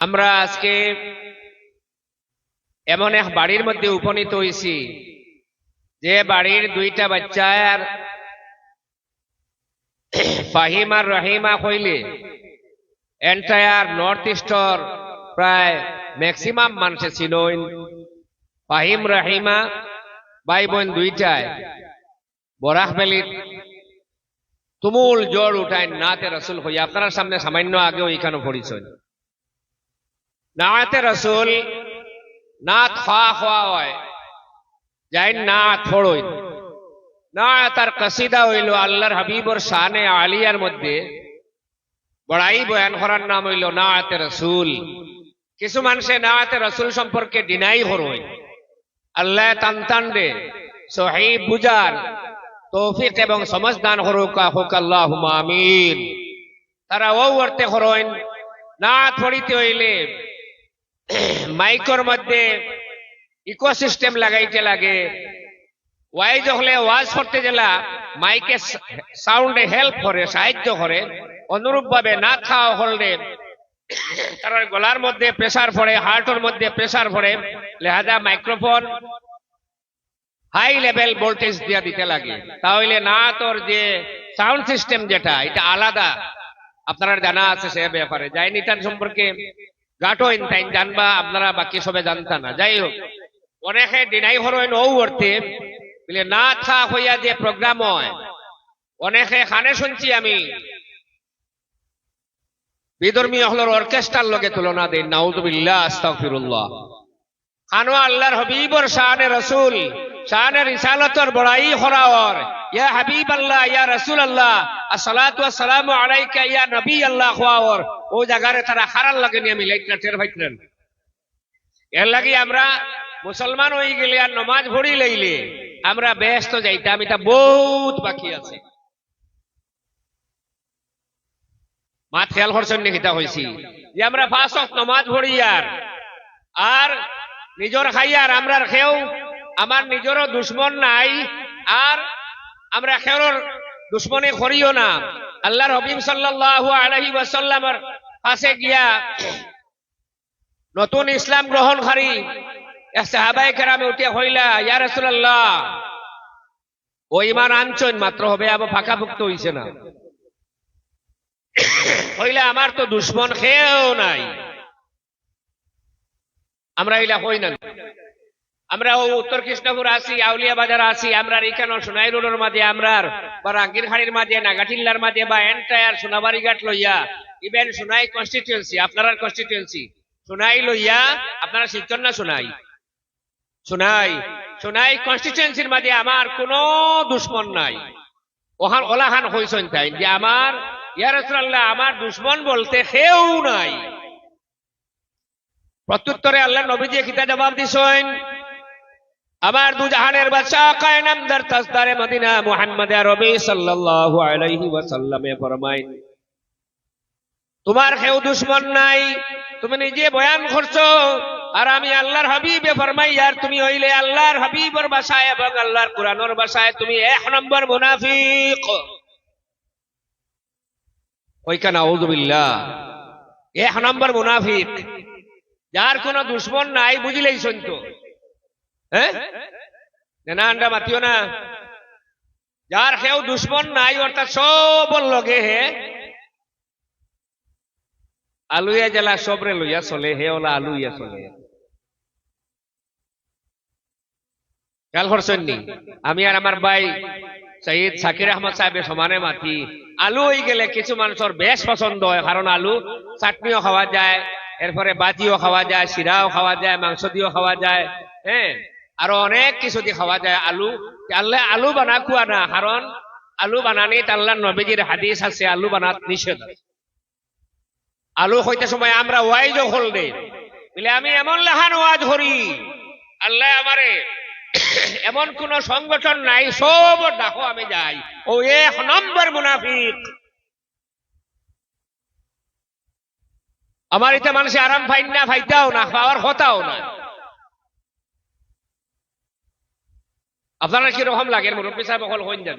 আমরা আজকে এমন এক বাড়ির মধ্যে উপনীত হয়েছি যে বাড়ির দুইটা বাচ্চার ফাহিম আর রহিমা কইলে এন্টায়ার নর্থ ইস্টর প্রায় ম্যাক্সিমাম মানুষে ছিল। ফাহিম, রাহিমা ভাই বোন দুইটায় বরাক ভ্যালির তুমুল জ্বর উঠায় নাতে রসুল হই আপনার সামনে সামান্য আগেও এখানে পরিচয় নাতে রসুল, নাত খোয়া খোয়া হয়। যাই না থোড়ই না তার কসিদা হইল আল্লাহর হাবিবর শানে আলিয়ার মধ্যে। বড়াই বয়ান করার নাম হইল নাতে রসুল। কিছু মানুষে নাতে রসুল সম্পর্কে ডিনাই হরই আল্লাহ টান দে সহি বুজার তৌফিক এবং সমজদান হরুকা হোক আল্লাহ আমিন। তারা ও অর্থে হরইন না থড়িতে হইলে মাইকর মধ্যে ইকোসিস্টেম লাগাইতে লাগে। ওয়াইজ হলে ওয়াজ করতে গেলা, মাইকে সাউন্ডে হেল্প করে, সাহায্য করে। অনুরূপ ভাবে না খাওয়া হলে তার গলার মধ্যে প্রেসার পড়ে হার্টের মধ্যে প্রেসার পড়ে। লেহাজা মাইক্রোফোন হাই লেভেল ভোল্টেজ দিয়ে দিতে লাগে। তাহলে না তোর যে সাউন্ড সিস্টেম যেটা, এটা আলাদা। আপনারা জানা আছে সে ব্যাপারে। যাই নিটান সম্পর্কে গাটো ইনতাইন জানবা আপনারা বাকি সবে জানতা না। যাই হোক অনেকে ডিনাই হরইন ও অর্থে বলে না থা হইয়া যে প্রোগ্রাম হয়। অনেকে খানে শুনছি আমি। বিধর্মী হলর অর্কেস্ট্রার লগে তুলনা দেন নাউজুবিল্লাহ আস্তাগফিরুল্লাহ। খানো আল্লাহর হবিবর শানে রসুল শানে রিসালতর বড়াই হরাওর ইয়া হাবিব আল্লাহ ইয়া রসুল আল্লাহ আসসালাতু আসসালামু আলাইকা, ইয়া নবী আল্লাহ খোয়াওর ও জায়গারে তারা হারার লাগে নিয়ে মিলাইত না টের ভাইতলেন এর লাগি আমরা মুসলমান হয়ে গেলে আর নমাজ ভরি লইলে, আমরা ব্যস্ত যাইতাম, এটা বহুত বাকি আছে। মা খেয়াল করছেন নিহিতা হয়েছি যে আমরা ফার্স্ট ফাঁস নমাজ ভরি আর আর নিজর খাইয়ার আমরা খেও, আমার নিজেরও দুশ্মন নাই, আর আমরা খেওর দুশ্মনে করিও না। আল্লাহর হবিব সাল্লাল্লাহু আলাইহি ওয়াসাল্লামের কাছে গিয়া নতুন ইসলাম গ্রহণকারী এক সাহাবায়ে কেরামে উঠিয়া হইলা ইয়া রাসূলুল্লাহ, ও ইমান আনছন মাত্র হবে আবার ফাঁকাভুক্ত হইছে না। হইলে আমার তো দুশ্মন খেয়েও নাই। আমরা ইলা হই না। আমরা ও উত্তর কৃষ্ণপুর আছি, আউলিয়া বাজার আছি, আমরা এখানে সোনাই রোডের মাঝে, আমরা বা রাঙ্গির খাড়ির মাঝে, নাগাটিল্লার মাঝে বা এন্টায়ার সোনাবাড়ি ঘাট লইয়া ইভেন সোনাই কনস্টিটুয়েন্সি আপনার কনস্টিটুয়েন্সি সোনাই লইয়া আপনারা শিলচর না সোনাই? সোনাই সোনাই কনস্টিটুয়েন্সির মাঝে আমার কোনো দুশ্মন নাই। ওহান ওলাহান হইছেন তাই যে আমার, ইয়া রাসূলুল্লাহ, আমার দুশ্মন বলতে কেউ নাই। প্রত্যুত্তরে আল্লাহ নবী দিয়ে কিতা জবাব দিছেন, আমার দু জাহানের বাদশা কায়নামদার তাসদারে মদিনা মুহাম্মদ আরবি সাল্লাল্লাহু আলাইহি ওয়াসাল্লামে ফরমাইন, তোমার কেউ দুশ্মন নাই, তুমি নিজে বয়ান করছ, আর আমি আল্লাহর হাবিবে ফরমাই, আর তুমি হইলে আল্লাহর হাবিবর বাসায় এবং আল্লাহর কোরআনের বাসায় তুমি এক নম্বর মুনাফিক। ওইখানে আউযুবিল্লাহ এক নম্বর মুনাফিক। যার কোনো দুশ্মন নাই, বুঝিলেই তো হ্যাঁ না আন্ডা মাতিও না। যার কেউ দুশ্মন নাই, অর্থাৎ সব লগে হে। আলুয়া জেলা সবরে লইয়া চলে, হে ওলা আলুইয়া চলে। খেয়াল করছেন নি? আমি আর আমার ভাই সঈদ সাকির আহমদ সাহেবের সমানে মাতি। আলু হয়ে গেলে কিছু মানুষের বেশ পছন্দ হয়, কারণ আলু চাটনিও খাওয়া যায় এরপরে বাজিও খাওয়া যায়, শিরাও খাওয়া যায়, মাংস দিয়েও খাওয়া যায় হ্যাঁ? আরও অনেক কিছু দিয়ে খাওয়া যায়, আলু। আল্লাহ আলু বানা খুয়া না কারণ আলু বানানি আল্লাহ নবীজির হাদিস আছে, আলু বানাত নিষেধ আলু হইতে সময় আমরা ওয়াইজ হল দে। বলে আমি এমন লেহান ওয়াজ করি, আল্লাহ আমারে এমন কোন সংগঠন নাই, সব ডাকো আমি যাই। ও এক নম্বর মুনাফিক। আমার এতে মানুষে আরাম ফাইন না ফাইতাও না খাওয়ার হতাও না। আপনারা কীরকম লাগে, মুরব্বী সাহেব, অকল হইন যান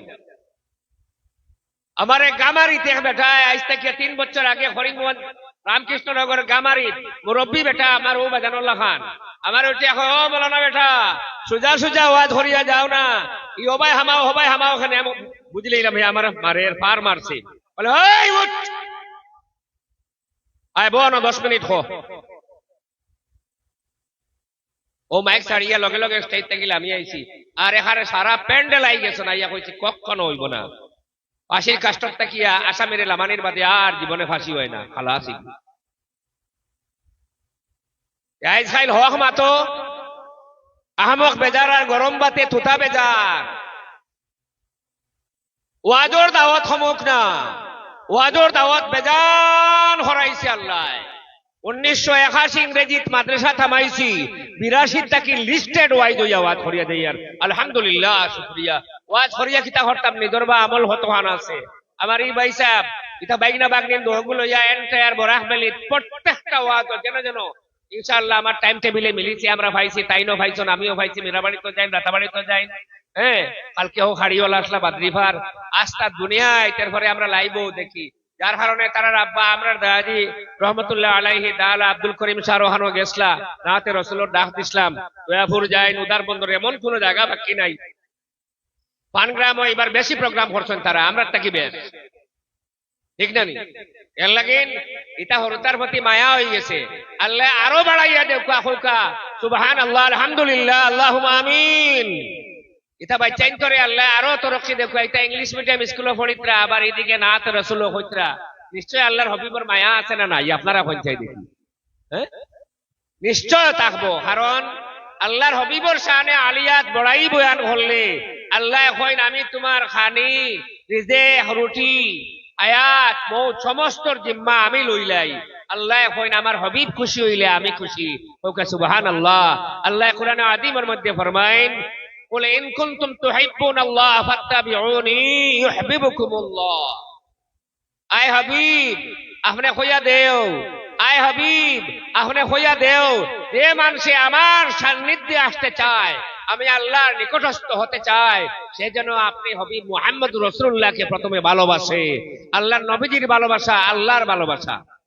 আমার এক গামারি দেখ বেটা, আজ থেকে তিন বছর আগে হরিমোহন রামকৃষ্ণনগর গামারি মুরব্বী বেটা আমার ও বাজানুল্লাহ খান। আমার ওটি এখন, ও মৌলানা বেটা, সুজা সুজা ওয়াজ হরিয়া যাও না। ই হবাই হামাও হবাই হামাও ওখানে বুঝলিলাম হে আমার মারের পার মারছে। বলে ওই উঠ! আয় বোন দশ মিনিট হো। ও মাইক ছাড়িয়া লগে লগে স্টেজ থেকে আমি আইছি। আর এখানে সারা প্যান্ডেল আই গেছে না, ইয়া কইছি কখনো হইব না। তাকিয়া লামানির বাদে আর জীবনে ফাঁসি হয় না খালাসি হক মাতো, আহমক বেজার আর গরম বাতে থুতা বেজার। ওয়াজর দাওয়াত না। ওয়াজর দাওয়াত বেজান হরাইছে আল্লাহ। উনিশশো একাশি ইংরেজিত মাদ্রাসা থামাইছি বিরাশি তাকি লিস্টেড ওয়াইজ হইয়া ওয়াজ হরিয়া দেয়ার আলহামদুলিল্লাহ, শুক্রিয়া। ওয়াজ হরিয়া কিতা হরতাম নিদর বা আমল হতো হান আছে। আমার এই ভাই সাহেব, ইতা বাইগনা বাগনিন দোহগুলো ইয়া এন্টায়ার বরাহ বেলিত প্রত্যেকটা ওয়াজ যেন যেন, ইনশাআল্লাহ আমার টাইম টেবিলে মিলিছে, আমরা পাইছি তাইনও পাইছেন আমিও ভাইছি মীরাবাড়ি তো যাই রাতাবাড়ি তো যাই হ্যাঁ কালকে হোক হাড়িওয়ালা আসলা আস্তা দুনিয়ায়, তারপরে আমরা লাইভও দেখি। যার কারণে তারা আব্বা আমরা দাদি রহমতুল্লাহ আলাইহি দালা আব্দুল করিম গেছলা রাতে রসুলোর ডাক দয়াপুর যাই উদার বন্দর, এমন কোন জায়গা বাকি নাই। পানগ্রামও এবার বেশি প্রোগ্রাম করছেন তারা আমরা তাকি বেশ। ঠিক না এর লাগেন হরতার প্রতি মায়া হয়ে গেছে। আল্লাহ আরও বাড়াইয়া কা হৌকা। আল্লাহ আলহামদুলিল্লাহ আল্লাহ আমিন। করে আল্লাহ, আরও দেখো এটা ইংলিশ মিডিয়াম আবার এদিকে রসুল হইত্রা নিশ্চয় আল্লাহর হবিবর মায়া আছে না নাই? আপনারা দেখি। হ্যাঁ? নিশ্চয় থাকব, কারণ আল্লাহর হবিবর আলিয়াত বড়াই বয়ান আল্লাহ কইন, আমি তোমার খানি, রিজে, রুটি, আয়াত, মৌত সমস্ত জিম্মা আমি লইলাই আল্লাহ কইন, আমার হবিব খুশি হইলে আমি খুশি। ওকে সুবহান আল্লাহ আল্লাহ কোরআনে আদিমের মধ্যে ফরমাইন বলে দেও। যে মানুষে আমার সান্নিধ্যে আসতে চায়, আমি আল্লাহর নিকটস্থ হতে চাই সেজন্য আপনি হবি মোহাম্মদ রসুল্লাহকে প্রথমে ভালোবাসে। আল্লাহর নবীজির ভালোবাসা, আল্লাহর ভালোবাসা।